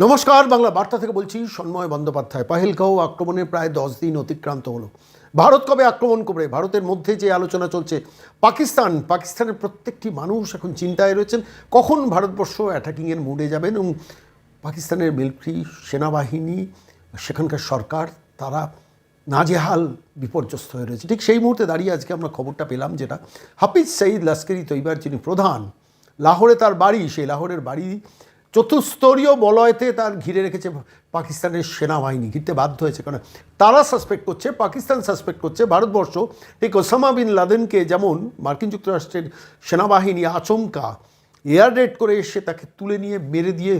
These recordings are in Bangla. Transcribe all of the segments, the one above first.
নমস্কার, বাংলা বার্তা থেকে বলছি সন্ময় বন্দ্যোপাধ্যায়। পাহেলগাঁও আক্রমণের প্রায় দশ দিন অতিক্রান্ত হলো। ভারত কবে আক্রমণ করবে? ভারতের মধ্যে যে আলোচনা চলছে, পাকিস্তান, পাকিস্তানের প্রত্যেকটি মানুষ এখন চিন্তায় রয়েছেন, কখন ভারতবর্ষ অ্যাটাকিংয়ের মুডে যাবেন এবং পাকিস্তানের মিলিটারি সেনাবাহিনী, সেখানকার সরকার, তারা নাজেহাল বিপর্যস্ত হয়ে রয়েছে। ঠিক সেই মুহূর্তে দাঁড়িয়ে আজকে আমরা খবরটা পেলাম যেটা হাফিজ সঈদ লস্করি তৈবার, যিনি প্রধান, লাহোরে তার বাড়ি, সেই লাহোরের বাড়ি চতুস্তরীয় বলয়তে তার ঘিরে রেখেছে পাকিস্তানের সেনাবাহিনী। ঘিরতে বাধ্য হয়েছে কারণ তারা সাসপেক্ট করছে, পাকিস্তান সাসপেক্ট করছে, ভারতবর্ষ। ঠিক ওসামা বিন লাদেনকে যেমন মার্কিন যুক্তরাষ্ট্রের সেনাবাহিনী আচমকা এয়ার রেড করে এসে তাকে তুলে নিয়ে, মেরে দিয়ে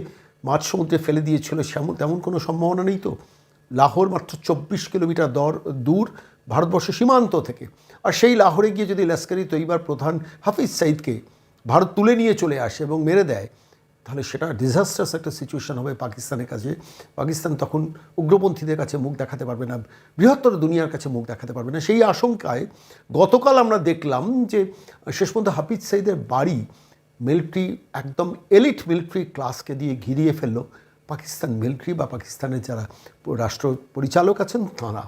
মাঝ সমুদ্রে ফেলে দিয়েছিল, সেমন, তেমন কোনো সম্ভাবনা নেই তো? লাহোর মাত্র চব্বিশ কিলোমিটার দর, দূর, ভারতবর্ষ সীমান্ত থেকে। আর সেই লাহোরে গিয়ে যদি লস্করি তৈবার প্রধান হাফিজ সাইদকে ভারত তুলে নিয়ে চলে আসে এবং মেরে দেয় তাহলে সেটা ডিজাস্টার্স একটা সিচুয়েশন হবে পাকিস্তানের কাছে। পাকিস্তান তখন উগ্রপন্থীদের কাছে মুখ দেখাতে পারবে না, বৃহত্তর দুনিয়ার কাছে মুখ দেখাতে পারবে না। সেই আশঙ্কায় গতকাল আমরা দেখলাম যে শেষ পর্যন্ত হাফিজ সাইদের বাড়ি মিলিটারি একদম এলিট মিলিটারি ক্লাসকে দিয়ে ঘিরিয়ে ফেলল পাকিস্তান মিলিটারি বা পাকিস্তানের যারা রাষ্ট্র পরিচালক আছেন তাঁরা।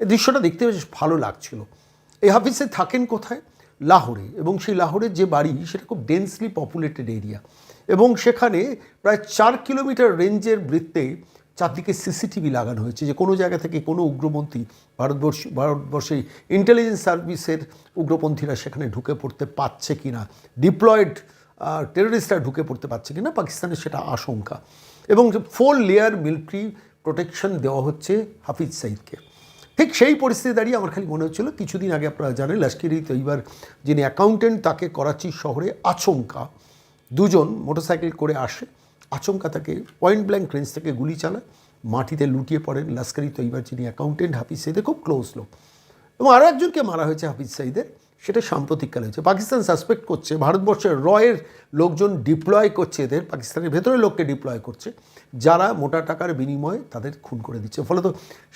এই দৃশ্যটা দেখতে বেশ ভালো লাগছিল। এই হাফিজে থাকেন কোথায়? লাহোরে। এবং সেই লাহোরের যে বাড়ি, সেটা খুব ডেন্সলি পপুলেটেড এরিয়া এবং সেখানে প্রায় চার কিলোমিটার রেঞ্জের বৃত্তে চারদিকে সিসিটিভি লাগানো হয়েছে যে কোনো জায়গা থেকে কোনো উগ্রপন্থী ভারতবর্ষ, ভারতবর্ষে ইন্টেলিজেন্স সার্ভিসের উগ্রপন্থীরা সেখানে ঢুকে পড়তে পারছে কি না ডিপ্লয়েড টেররিস্টরা ঢুকে পড়তে পারছে কি না পাকিস্তানের সেটা আশঙ্কা। এবং ফোর লেয়ার মিলিটারি প্রোটেকশন দেওয়া হচ্ছে হাফিজ সাইদকে। ঠিক সেই পরিস্থিতি দাঁড়িয়ে আমার খালি মনে হচ্ছিল, কিছুদিন আগে আপনারা জানেন লস্করি তৈবার যিনি অ্যাকাউন্টেন্ট তাকে করাচি শহরে আচমকা দুজন মোটরসাইকেল করে আসে, আচমকা তাকে পয়েন্ট ব্ল্যাঙ্ক রেঞ্জ থেকে গুলি চালায়, মাটিতে লুটিয়ে পড়েন লস্করি তৈবার যিনি অ্যাকাউন্টেন্ট হাফিজ সাইদের খুব ক্লোজ লোক। এবং আরও একজনকে মারা হয়েছে হাফিজ সাইদের, সেটা সাম্প্রতিককালে হয়েছে। পাকিস্তান সাসপেক্ট করছে, ভারতবর্ষের রয়ের লোকজন ডিপ্লয় করছে এদের, পাকিস্তানের ভেতরে লোককে ডিপ্লয় করছে, যারা মোটা টাকার বিনিময়ে তাদের খুন করে দিচ্ছে। ফলত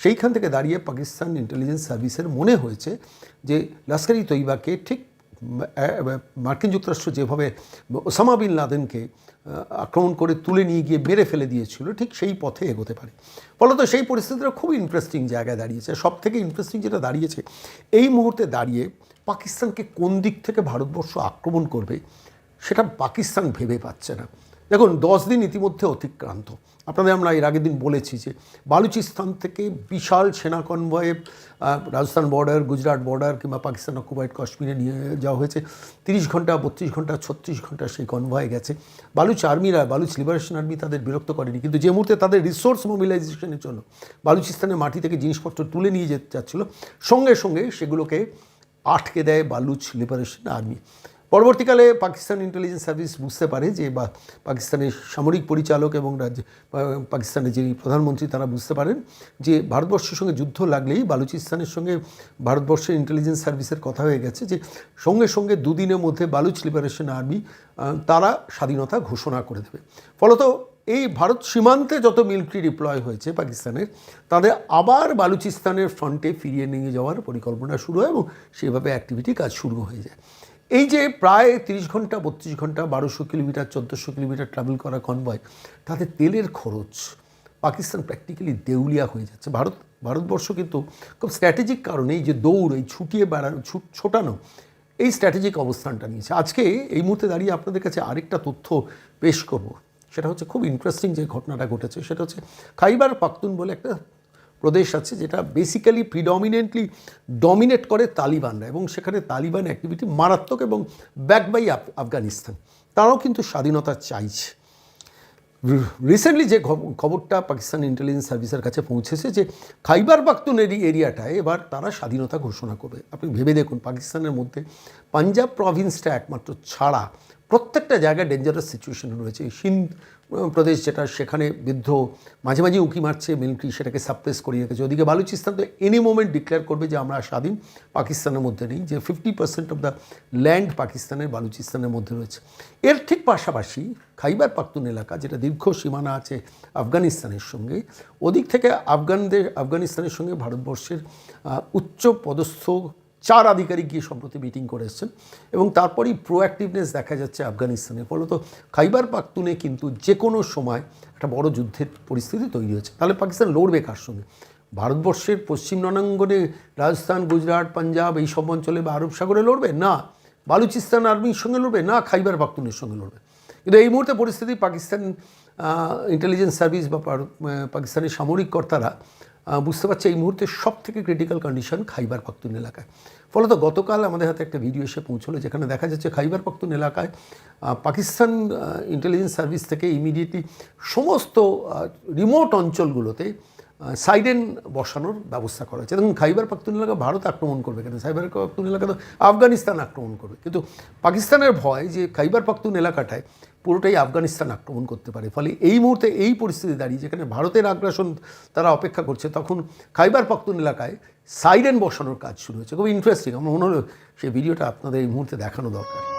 সেইখান থেকে দাঁড়িয়ে পাকিস্তান ইন্টেলিজেন্স সার্ভিসের মনে হয়েছে যে লস্করি তৈবাকে ঠিক মার্কিন যুক্তরাষ্ট্র যেভাবে ওসামা বিন লাদেনকে আক্রমণ করে তুলে নিয়ে গিয়ে মেরে ফেলে দিয়েছিল, ঠিক সেই পথে এগোতে পারে। ফলত সেই পরিস্থিতিটা খুব ইন্টারেস্টিং জায়গায় দাঁড়িয়েছে। সব থেকে ইন্টারেস্টিং যেটা দাঁড়িয়েছে, এই মুহূর্তে দাঁড়িয়ে পাকিস্তানকে কোন দিক থেকে ভারতবর্ষ আক্রমণ করবে, সেটা পাকিস্তান ভেবে পাচ্ছে না। দেখুন, দশ দিন ইতিমধ্যে অতিক্রান্ত। আপনাদের আমরা এর আগের দিন বলেছি যে বালুচিস্তান থেকে বিশাল সেনা কনভয়ে রাজস্থান বর্ডার গুজরাট বর্ডার কিংবা পাকিস্তান অকুপাইড কাশ্মীরে নিয়ে যাওয়া হয়েছে। তিরিশ ঘণ্টা, বত্রিশ ঘণ্টা, ছত্রিশ ঘণ্টা সেই কনভয়ে গেছে। বালুচ আর্মিরা বালুচ লিবারেশন আর্মি তাদের বিরক্ত করেনি। কিন্তু যে মুহূর্তে তাদের রিসোর্স মোবিলাইজেশনের জন্য বালুচিস্তানের মাটি থেকে জিনিসপত্র তুলে নিয়ে যেতে চাচ্ছিল, সঙ্গে সঙ্গে সেগুলোকে আটকে দেয় বালুচ লিবারেশন আর্মি পরবর্তীকালে পাকিস্তান ইন্টেলিজেন্স সার্ভিস বুঝতে পারে যে বা পাকিস্তানের সামরিক পরিচালক এবং রাজ্য পাকিস্তানের যিনি প্রধানমন্ত্রী তারা বুঝতে পারেন যে ভারতবর্ষের সঙ্গে যুদ্ধ লাগলেই বালুচিস্তানের সঙ্গে ভারতবর্ষের ইন্টেলিজেন্স সার্ভিসের কথা হয়ে গেছে যে সঙ্গে সঙ্গে দুদিনের মধ্যে বালুচ লিবারেশন আর্মি তারা স্বাধীনতা ঘোষণা করে দেবে। ফলত এই ভারত সীমান্তে যত মিলিটারি ডিপ্লয় হয়েছে পাকিস্তানের, তাদের আবার বালুচিস্তানের ফ্রন্টে ফিরিয়ে নিয়ে যাওয়ার পরিকল্পনা শুরু হয় এবং সেভাবে অ্যাক্টিভিটি কাজ শুরু হয়ে যায়। এই যে প্রায় তিরিশ ঘণ্টা, বত্রিশ ঘণ্টা, বারোশো কিলোমিটার, চোদ্দোশো কিলোমিটার ট্রাভেল করা কনভয় তাতে তেলের খরচ পাকিস্তান প্র্যাকটিক্যালি দেউলিয়া হয়ে যাচ্ছে। ভারত, ভারতবর্ষ কিন্তু খুব স্ট্র্যাটেজিক কারণে এই যে দৌড়, এই ছুটিয়ে বেড়ানো ছোটানো, এই স্ট্র্যাটেজিক অবস্থানটা নিয়েছে। আজকে এই মুহূর্তে দাঁড়িয়ে আপনাদের কাছে আরেকটা তথ্য পেশ করব। সেটা হচ্ছে খুব ইন্টারেস্টিং যে ঘটনাটা ঘটেছে, সেটা হচ্ছে খাইবার পাখতুন বলে একটা প্রদেশ আছে যেটা বেসিক্যালি প্রিডমিনেন্টলি ডমিনেট করে তালিবানরা এবং সেখানে তালিবান অ্যাক্টিভিটি মারাত্মক এবং ব্যাক বাই আফগানিস্তান। তারাও কিন্তু স্বাধীনতা চাইছে। রিসেন্টলি যে খবরটা পাকিস্তান ইন্টেলিজেন্স সার্ভিসের কাছে পৌঁছেছে যে খাইবার পাখতুনের এরিয়াটায় এবার তারা স্বাধীনতা ঘোষণা করবে। আপনি ভেবে দেখুন, পাকিস্তানের মধ্যে পাঞ্জাব প্রভিন্সটা একমাত্র ছাড়া প্রত্যেকটা জায়গায় ডেঞ্জারাস সিচুয়েশন রয়েছে। সিন্ধ প্রদেশ যেটা, সেখানে বিদ্ধ মাঝে মাঝে উঁকি মারছে মিলিটারি সেটাকে সাপ্রেস করিয়ে রেখেছে। ওদিকে বালুচিস্তান তো এনি মোমেন্ট ডিক্লেয়ার করবে যে আমরা স্বাধীন পাকিস্তানের মধ্যে নেই, যে fifty percent of the land পাকিস্তানের বালুচিস্তানের মধ্যে রয়েছে। এর ঠিক পাশাপাশি খাইবার পাখতুন এলাকা, যেটা দীর্ঘ সীমানা আছে আফগানিস্তানের সঙ্গে, ওদিক থেকে আফগানদের, আফগানিস্তানের সঙ্গে ভারতবর্ষের উচ্চ পদস্থ চার আধিকারিক গিয়ে সম্প্রতি মিটিং করে এসছেন এবং তারপরেই প্রোঅ্যাক্টিভনেস দেখা যাচ্ছে আফগানিস্তানে। ফলত খাইবার পাখতুনে কিন্তু যে কোনো সময় একটা বড় যুদ্ধের পরিস্থিতি তৈরি হচ্ছে। তাহলে পাকিস্তান লড়বে কার সঙ্গে? ভারতবর্ষের পশ্চিম রণাঙ্গনে রাজস্থান, গুজরাট, পাঞ্জাব এই সব অঞ্চলে বা আরব সাগরে লড়বে? না। বালুচিস্তান আর্মির সঙ্গে লড়বে? না, খাইবার পাখতুনের সঙ্গে লড়বে। কিন্তু এই মুহূর্তে পরিস্থিতি পাকিস্তান ইন্টেলিজেন্স সার্ভিস বা পাকিস্তানের সামরিক কর্তারা বুঝতে পারছে এই মুহূর্তে সব থেকে ক্রিটিক্যাল কন্ডিশন খাইবার পাখতুন এলাকায়। ফলত গতকাল আমাদের হাতে একটা ভিডিও এসে পৌঁছলো যেখানে দেখা যাচ্ছে খাইবার পাখতুন এলাকায় পাকিস্তান ইন্টেলিজেন্স সার্ভিস থেকে ইমিডিয়েটলি সমস্ত রিমোট অঞ্চলগুলোতে সাইডেন বসানোর ব্যবস্থা করা হয়েছে। দেখুন, খাইবার পাখতুন এলাকা ভারত আক্রমণ করবে কেন? সাইবার পাখতুন এলাকা তো আফগানিস্তান আক্রমণ করবে। কিন্তু পাকিস্তানের ভয় যে খাইবার পাখতুন এলাকাটায় পুরোটাই আফগানিস্তান আক্রমণ করতে পারে। ফলে এই মুহূর্তে এই পরিস্থিতি দাঁড়িয়ে, যেখানে ভারতের আগ্রাসন তারা অপেক্ষা করছে, তখন খাইবার পাখতুন এলাকায় সাইরেন বসানোর কাজ শুরু হয়েছে। খুব ইন্টারেস্টিং আমার মনে হলো সেই ভিডিওটা আপনাদের এই মুহূর্তে দেখানো দরকার।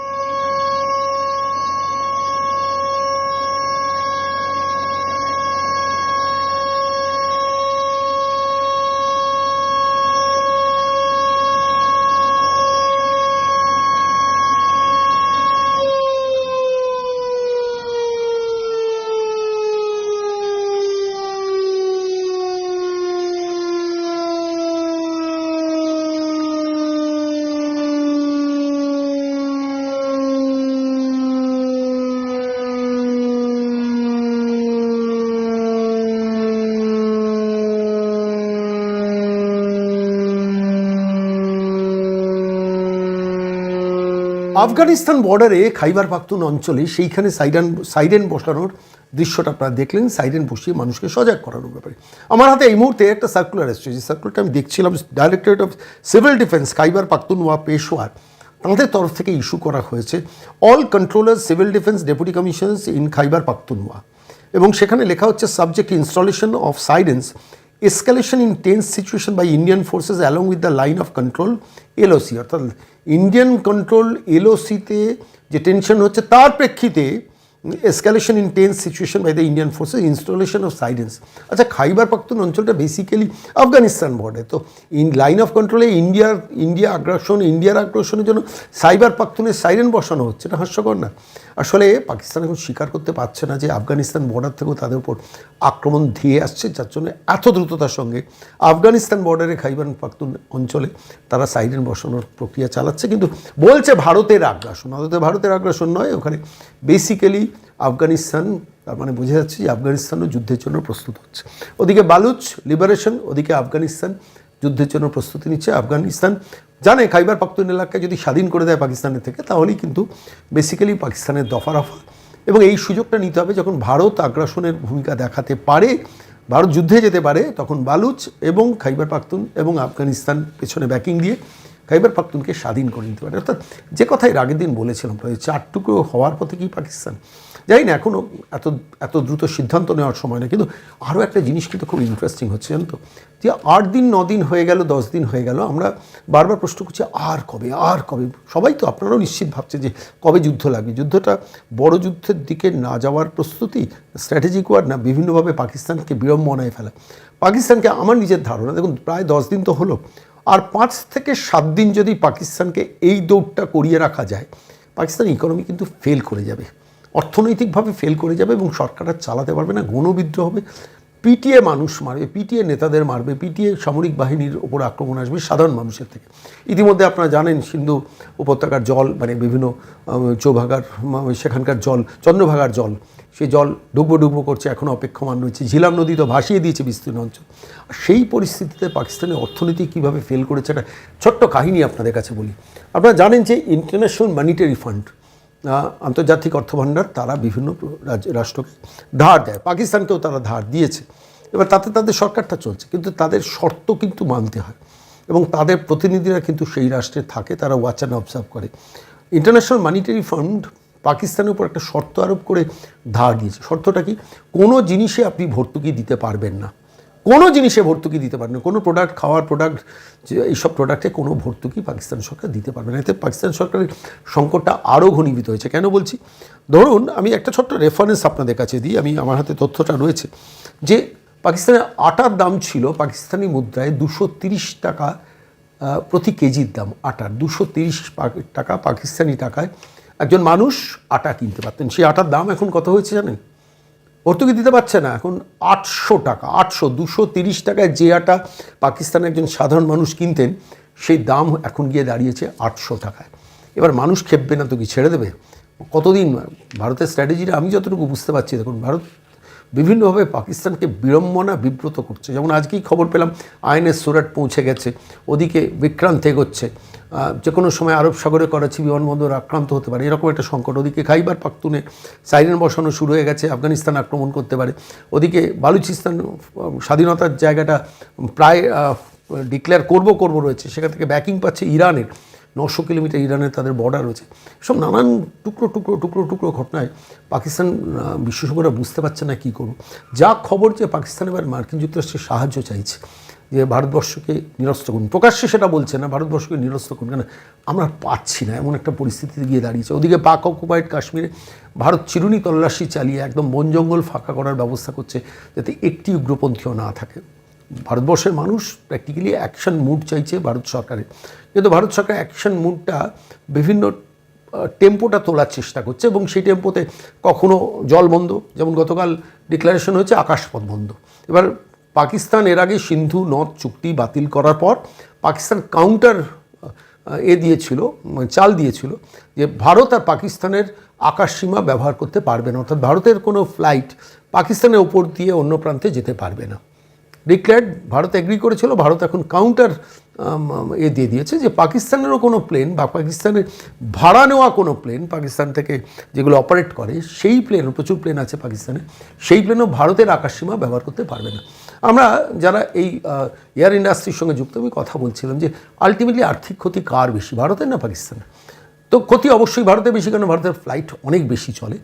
আফগানিস্তান বর্ডারে খাইবার পাখতুন অঞ্চলে সেইখানে সাইডান সাইরেন বসানোর দৃশ্যটা আপনারা দেখলেন, সাইরেন বসিয়ে মানুষকে সজাগ করানোর ব্যাপারে। আমার হাতে এই মুহূর্তে একটা সার্কুলার এসছে, যে সার্কুলারটা আমি দেখছিলাম directorate of civil defence Khyber Pakhtunkhwa Peshawar. তাদের তরফ থেকে ইস্যু করা হয়েছে all controller civil defence deputy commissioners in Khyber Pakhtunkhwa এবং সেখানে লেখা হচ্ছে subject installation of sirens escalation in tense situation by Indian forces along with the line of control LOC অর্থাৎ ইন্ডিয়ান কন্ট্রোল এলওসিতে যে টেনশন হচ্ছে, তার প্রেক্ষিতে escalation in tense situation by the Indian forces installation of sirens আচ্ছা খাইবার পাখতুন অঞ্চলটা বেসিক্যালি আফগানিস্তান বর্ডে তো ইন লাইন অফ কন্ট্রোলে ইন্ডিয়ার ইন্ডিয়া আগ্রাসন ইন্ডিয়ার আগ্রাসনের জন্য সাইবার পাখতুনের সাইরেন বসানো হচ্ছে। এটা হাস্যকর না। আসলে পাকিস্তান এখন স্বীকার করতে পারছে না যে আফগানিস্তান বর্ডার থেকেও তাদের উপর আক্রমণ ধেয়ে আসছে, যার জন্য এত দ্রুততার সঙ্গে আফগানিস্তান বর্ডারে খাইবার পাখতুন অঞ্চলে তারা সাইরেন বসানোর প্রক্রিয়া চালাচ্ছে। কিন্তু বলছে ভারতের আগ্রাসন অথচ ভারতের আগ্রাসন নয়, ওখানে বেসিক্যালি আফগানিস্তান, তার মানে বোঝা যাচ্ছে যে আফগানিস্তানও যুদ্ধের জন্য প্রস্তুত হচ্ছে। ওদিকে বালুচ, লিবারেশন, ওদিকে আফগানিস্তান, যুদ্ধের জন্য প্রস্তুতি নিচ্ছে আফগানিস্তান। জানে খাইবার পাখতুন এলাকায় যদি স্বাধীন করে দেয় পাকিস্তানের থেকে, তাহলেই কিন্তু বেসিক্যালি পাকিস্তানের দফা রফা। এবং এই সুযোগটা নিতে হবে যখন ভারত আগ্রাসনের ভূমিকা দেখাতে পারে, ভারত যুদ্ধে যেতে পারে, তখন বালুচ এবং খাইবার পাখতুন এবং আফগানিস্তান পেছনে ব্যাকিং দিয়ে খাইবার পাখতুনকে স্বাধীন করে নিতে পারে। অর্থাৎ যে কথা এর আগের দিন বলেছিলাম, প্রায় চার টুকরো হওয়ার পথে কি পাকিস্তান? জানি না এখনও এত এত দ্রুত সিদ্ধান্ত নেওয়ার সময় না, কিন্তু আরও একটা জিনিস কিন্তু খুব ইন্টারেস্টিং হচ্ছে, জানো তো? যে আট দিন, ন দিন হয়ে গেল, দশ দিন হয়ে গেল, আমরা বারবার প্রশ্ন করছি, আর কবে আর কবে? সবাই তো আপনারাও নিশ্চিত ভাবছে যে কবে যুদ্ধ লাগবে। যুদ্ধটা বড় যুদ্ধের দিকে না যাওয়ার প্রস্তুতি স্ট্র্যাটেজিক ওয়ার না, বিভিন্নভাবে পাকিস্তানকে বিড়ম্বনায় ফেলা। পাকিস্তানকে আমার নিজের ধারণা, দেখুন, প্রায় দশ দিন তো হলো আর পাঁচ থেকে সাত দিন যদি পাকিস্তানকে এই দৌড়টা করিয়ে রাখা যায়, পাকিস্তান ইকোনমি কিন্তু ফেল করে যাবে। অর্থনৈতিকভাবে ফেল করে যাবে এবং সরকার আর চালাতে পারবে না গণবিদ্রোহ হবে। পিটিএ মানুষ মারবে, পিটিএ নেতাদের মারবে, পিটিএ সামরিক বাহিনীর ওপর আক্রমণ আসবে সাধারণ মানুষের থেকে। ইতিমধ্যে আপনারা জানেন সিন্ধু উপত্যকার জল মানে বিভিন্ন চৌভাগার সেখানকার জল, চন্দ্রভাগার জল সেই জল ডুবো ডুবো করছে এখনও অপেক্ষমান রয়েছে। ঝিলাম নদী তো ভাসিয়ে দিয়েছে বিস্তীর্ণ অঞ্চল। সেই পরিস্থিতিতে পাকিস্তানের অর্থনীতি কীভাবে ফেল করেছে একটা ছোট্ট কাহিনী আপনাদের কাছে বলি। আপনারা জানেন যে ইন্টারন্যাশনাল মানিটারি ফান্ড আন্তর্জাতিক অর্থভাণ্ডার, তারা বিভিন্ন রাষ্ট্রকে ধার দেয়। পাকিস্তানকেও তারা ধার দিয়েছে। এবার তাতে তাদের সরকারটা চলছে, কিন্তু তাদের শর্ত কিন্তু মানতে হয়। এবং তাদের প্রতিনিধিরা কিন্তু সেই রাষ্ট্রে থাকে, তারা ওয়াচ অ্যান্ড অবজার্ভ করে। ইন্টারন্যাশনাল মানিটারি ফান্ড পাকিস্তানের উপর একটা শর্ত আরোপ করে ধার দিয়েছে। শর্তটা কি? কোনো জিনিসে আপনি ভর্তুকি দিতে পারবেন না। কোনো জিনিসে ভর্তুকি দিতে পারবে না। কোনো প্রোডাক্ট খাওয়ার প্রোডাক্ট এইসব প্রোডাক্টে কোনো ভর্তুকি পাকিস্তান সরকার দিতে পারবে না। এতে পাকিস্তান সরকারের সংকটটা আরও ঘনীভূত হয়েছে। কেন বলছি? ধরুন, আমি একটা ছোট্ট রেফারেন্স আপনাদের কাছে দিই। আমি, আমার হাতে তথ্যটা রয়েছে যে পাকিস্তানের আটার দাম ছিল পাকিস্তানি মুদ্রায় দুশো টাকা প্রতি কেজির দাম আটার। দুশো টাকা পাকিস্তানি টাকায় একজন মানুষ আটা কিনতে পারতেন। সেই আটার দাম এখন কত হয়েছে জানেন? ওর ভর্তুকি দিতে পারছে না। এখন আটশো টাকা, আটশো, দুশো, তিরিশ টাকায় যে আটা পাকিস্তানে একজন সাধারণ মানুষ কিনতেন, সেই দাম এখন গিয়ে দাঁড়িয়েছে আটশো টাকায়। এবার মানুষ খেপবে না তো কি ছেড়ে দেবে? কতদিন? ভারতের স্ট্র্যাটেজিটা আমি যতটুকু বুঝতে পারছি, দেখুন, ভারত বিভিন্নভাবে পাকিস্তানকে বিড়ম্বনা বিব্রত করছে। যেমন আজকেই খবর পেলাম আইএনএস সুরাট পৌঁছে গেছে, ওদিকে বিক্রান্ত এগোচ্ছে যে কোনো সময় আরব সাগরে করাচি বিমানবন্দর আক্রান্ত হতে পারে, এরকম একটা সংকট। ওদিকে খাইবার পাখতুনে সাইরেন বসানো শুরু হয়ে গেছে, আফগানিস্তান আক্রমণ করতে পারে। ওদিকে বালুচিস্তান স্বাধীনতার জায়গাটা প্রায় ডিক্লেয়ার করব করব রয়েছে, সেখান থেকে ব্যাকিং পাচ্ছে ইরানের। নশো কিলোমিটার ইরানের তাদের বর্ডার রয়েছে। সব নানান টুকরো টুকরো টুকরো টুকরো ঘটনায় পাকিস্তান বিশেষজ্ঞরা বুঝতে পারছে না কী করব। যা খবর যে পাকিস্তান এবার মার্কিন যুক্তরাষ্ট্রের সাহায্য চাইছে, যে ভারতবর্ষকে নিরস্ত করুন। প্রকাশ্যে সেটা বলছে না, ভারতবর্ষকে নিরস্ত করুন। কেন? আমরা পাচ্ছি না, এমন একটা পরিস্থিতিতে গিয়ে দাঁড়িয়েছে। ওদিকে পাক অকুপাইড কাশ্মীরে ভারত চিরুনি তল্লাশি চালিয়ে একদম বন জঙ্গল ফাঁকা করার ব্যবস্থা করছে, যাতে একটি উগ্রপন্থীও না থাকে। ভারতবর্ষের মানুষ প্র্যাকটিক্যালি অ্যাকশন মুড চাইছে ভারত সরকারের। কিন্তু ভারত সরকার অ্যাকশন মুডটা বিভিন্ন টেম্পোটা তোলার চেষ্টা করছে এবং সেই টেম্পোতে কখনো জল বন্ধ। যেমন গতকাল ডিক্লারেশন হয়েছে আকাশপথ বন্ধ। এবার পাকিস্তান এর আগে সিন্ধু নদ চুক্তি বাতিল করার পর পাকিস্তান কাউন্টার এ দিয়েছিল মানে চাল দিয়েছিল যে ভারত আর পাকিস্তানের আকাশসীমা ব্যবহার করতে পারবে না। অর্থাৎ ভারতের কোনো ফ্লাইট পাকিস্তানের ওপর দিয়ে অন্য প্রান্তে যেতে পারবে না। ডিক্লেয়ার্ড ভারত এগ্রি করেছিল, ভারত এখন কাউন্টার এ দিয়ে দিয়েছে যে পাকিস্তানেরও কোনো প্লেন বা পাকিস্তানের ভাড়া নেওয়া কোনো প্লেন পাকিস্তান থেকে যেগুলো অপারেট করে, সেই প্লেন প্রচুর প্লেন আছে পাকিস্তানে, সেই প্লেনও ভারতের আকাশসীমা ব্যবহার করতে পারবে না। আমরা যারা এই এয়ার ইন্ডাস্ট্রির সঙ্গে যুক্ত, আমি কথা বলছিলাম যে আলটিমেটলি আর্থিক ক্ষতি কার বেশি, ভারতের না পাকিস্তানের? তো ক্ষতি অবশ্যই ভারতের বেশি কারণ ভারতের ফ্লাইট অনেক বেশি চলে।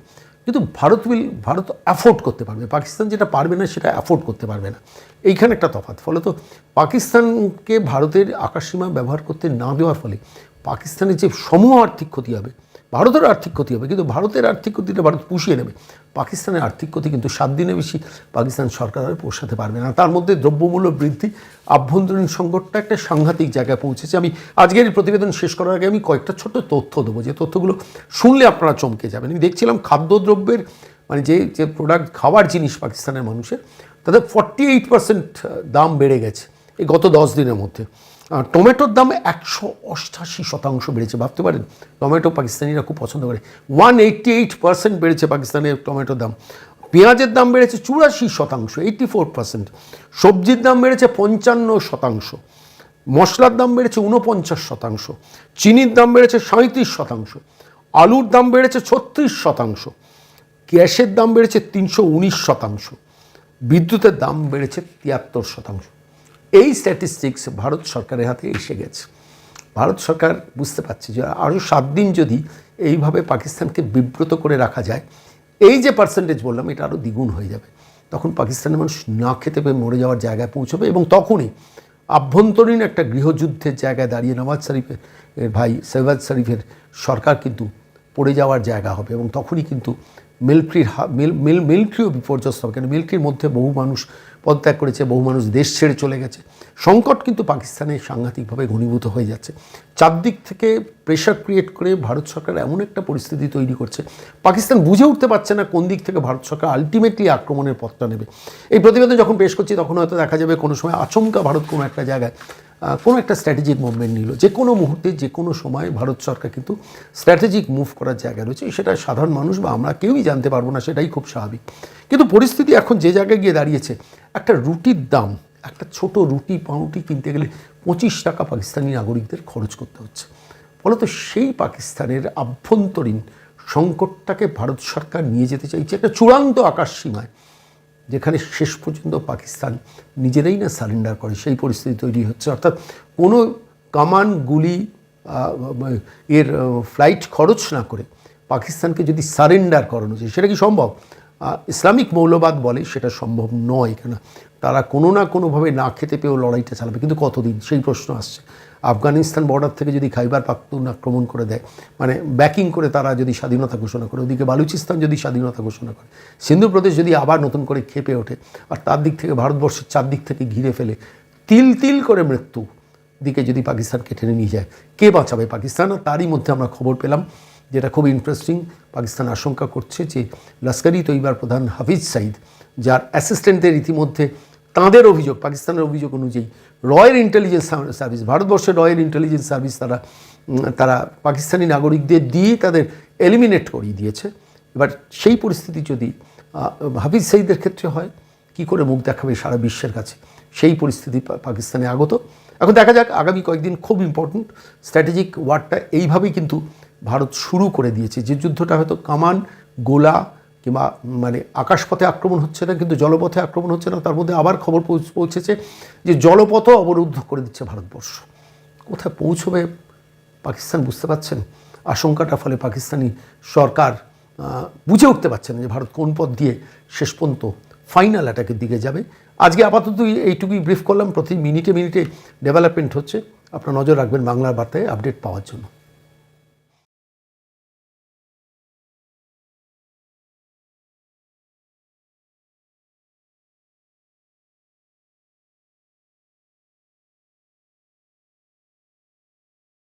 কিন্তু ভারত উইল ভারত অ্যাফোর্ড করতে পারবে। পাকিস্তান যেটা পারবে না, সেটা অ্যাফোর্ড করতে পারবে না। এইখানে একটা তফাৎ। তো পাকিস্তানকে ভারতের আকাশসীমা ব্যবহার করতে না দেওয়ার ফলে পাকিস্তানের যে সমূহ আর্থিক ক্ষতি হবে ভারতের আর্থিক ক্ষতি হবে, কিন্তু ভারতের আর্থিক ক্ষতিটা ভারত পুষিয়ে নেবে। পাকিস্তানের আর্থিক ক্ষতি কিন্তু সাত দিনে বেশি পাকিস্তান সরকার আর পোষাতে পারবে না। তার মধ্যে দ্রব্যমূল্য বৃদ্ধি, আভ্যন্তরীণ সংকটটা একটা সাংঘাতিক জায়গায় পৌঁছেছে। আমি আজকের প্রতিবেদন শেষ করার আগে আমি কয়েকটা ছোট্ট তথ্য দেবো। যে তথ্যগুলো শুনলে আপনারা চমকে যাবেন। আমি দেখছিলাম খাদ্যদ্রব্যের মানে যে যে প্রোডাক্ট খাওয়ার জিনিস পাকিস্তানের মানুষের তাদের ফর্টি এইট পার্সেন্ট দাম বেড়ে গেছে এই গত দশ দিনের মধ্যে। টমেটোর দাম একশো অষ্টাশি শতাংশ বেড়েছে, ভাবতে পারেন? টমেটো পাকিস্তানিরা খুব পছন্দ করে। ওয়ান এইট্টি এইট পার্সেন্ট বেড়েছে পাকিস্তানের টমেটোর দাম। পেঁয়াজের দাম বেড়েছে চুরাশি শতাংশ এইট্টি ফোর পার্সেন্ট সবজির দাম বেড়েছে পঞ্চান্ন শতাংশ। মশলার দাম বেড়েছে উনপঞ্চাশ শতাংশ। চিনির দাম বেড়েছে সাঁত্রিশ শতাংশ। আলুর দাম বেড়েছে ছত্রিশ শতাংশ। গ্যাসের দাম বেড়েছে তিনশো উনিশ শতাংশ। বিদ্যুতের দাম বেড়েছে তিয়াত্তর শতাংশ। এই স্ট্যাটিস্টিক্স ভারত সরকারের হাতে এসে গেছে। ভারত সরকার বুঝতে পারছে যে আরও সাত দিন যদি এইভাবে পাকিস্তানকে বিব্রত করে রাখা যায়, এই যে পার্সেন্টেজ বললাম, এটা আরও দ্বিগুণ হয়ে যাবে। তখন পাকিস্তানের মানুষ না খেতে পেয়ে মরে যাওয়ার জায়গায় পৌঁছবে এবং তখনই আভ্যন্তরীণ একটা গৃহযুদ্ধের জায়গায় দাঁড়িয়ে নওয়াজ শরীফের ভাই সেহবাজ শরীফের সরকার কিন্তু পড়ে যাওয়ার জায়গা হবে এবং তখনই কিন্তু মিলিটারির মিল মিল, মিলিটারিও বিপর্যস্ত হবে। মিলিটারির মধ্যে বহু মানুষ পদত্যাগ করেছে বহু মানুষ দেশ ছেড়ে চলে গেছে। সংকট কিন্তু পাকিস্তানে সাংঘাতিকভাবে ঘনীভূত হয়ে যাচ্ছে। চারদিক থেকে প্রেশার ক্রিয়েট করে ভারত সরকার এমন একটা পরিস্থিতি তৈরি করছে। পাকিস্তান বুঝে উঠতে পারছে না কোন দিক থেকে ভারত সরকার আলটিমেটলি আক্রমণের পথটা নেবে। এই প্রতিবেদন যখন পেশ করছি, তখন হয়তো দেখা যাবে কোনো সময় আচমকা ভারত কোনো একটা জায়গায় কোনো একটা স্ট্র্যাটেজিক মুভমেন্ট নিল। যে কোনো মুহূর্তে, যে কোনো সময় ভারত সরকার কিন্তু স্ট্র্যাটেজিক মুভ করার জায়গা রয়েছে। সেটা সাধারণ মানুষ বা আমরা কেউই জানতে পারব না, সেটাই খুব স্বাভাবিক। কিন্তু পরিস্থিতি এখন যে জায়গায় গিয়ে দাঁড়িয়েছে, একটা রুটির দাম একটা ছোট রুটি, পাউরুটি কিনতে গেলে পঁচিশ টাকা পাকিস্তানি নাগরিকদের খরচ করতে হচ্ছে। ফলত সেই পাকিস্তানের আভ্যন্তরীণ সংকটটাকে ভারত সরকার নিয়ে যেতে চাইছে একটা চূড়ান্ত আকাশ সীমায়, যেখানে শেষ পর্যন্ত পাকিস্তান নিজেরাই না সারেন্ডার করে, সেই পরিস্থিতি তৈরি হচ্ছে। অর্থাৎ কোনো কামান গুলি এর ফ্লাইট খরচ না করে পাকিস্তানকে যদি সারেন্ডার করানো যায়, সেটা কি সম্ভব? ইসলামিক মৌলবাদ বলে সেটা সম্ভব নয় কেন তারা কোনো না কোনোভাবে না খেতে পেয়েও লড়াইটা চালাবে। কিন্তু কতদিন? সেই প্রশ্ন আসছে। আফগানিস্তান বর্ডার থেকে যদি খাইবার পাখতুন আক্রমণ করে দেয় মানে ব্যাকিং করে তারা যদি স্বাধীনতা ঘোষণা করে, ওদিকে বালুচিস্তান যদি স্বাধীনতা ঘোষণা করে, সিন্ধু প্রদেশ যদি আবার নতুন করে খেপে ওঠে, আর তার দিক থেকে ভারতবর্ষের চারদিক থেকে ঘিরে ফেলে, তিল তিল করে মৃত্যু, দিকে যদি পাকিস্তানকে টেনে নিয়ে যায়, কে বাঁচাবে পাকিস্তান? আর তারই মধ্যে আমরা খবর পেলাম, যেটা খুব ইন্টারেস্টিং পাকিস্তান আশঙ্কা করছে যে লস্করি তৈবার প্রধান হাফিজ সাইদ যার অ্যাসিস্ট্যান্টদের ইতিমধ্যে তাঁদের অভিযোগ, পাকিস্তানের অভিযোগ অনুযায়ী রয়্যাল ইন্টেলিজেন্স সার্ভিস ভারতবর্ষের রয়্যাল ইন্টেলিজেন্স সার্ভিস তারা তারা পাকিস্তানি নাগরিকদের দিয়ে তাদের এলিমিনেট করিয়ে দিয়েছে। এবার সেই পরিস্থিতি যদি হাফিজ সাইদের ক্ষেত্রে হয়, কি করে মুখ দেখাবে সারা বিশ্বের কাছে? সেই পরিস্থিতি পাকিস্তানে আগত। এখন দেখা যাক, আগামী কয়েকদিন খুব ইম্পর্ট্যান্ট স্ট্র্যাটেজিক ওয়ারটা এইভাবেই কিন্তু ভারত শুরু করে দিয়েছে। যে যুদ্ধটা হয়তো কামান, গোলা কিংবা মানে আকাশপথে আক্রমণ হচ্ছে না, কিন্তু জলপথে আক্রমণ হচ্ছে না, তার মধ্যে আবার খবর পৌঁছেছে যে জলপথও অবরুদ্ধ করে দিচ্ছে ভারতবর্ষ। কোথায় পৌঁছবে পাকিস্তান বুঝতে পারছেন? আশঙ্কাটা ফলে পাকিস্তানি সরকার বুঝে উঠতে পারছে না যে ভারত কোন পথ দিয়ে শেষ পর্যন্ত ফাইনাল অ্যাটাকের দিকে যাবে। আজকে আপাতত এইটুকুই ব্রিফ করলাম, প্রতি মিনিটে মিনিটে ডেভেলপমেন্ট হচ্ছে। আপনার নজর রাখবেন বাংলার বার্তায় আপডেট পাওয়ার জন্য।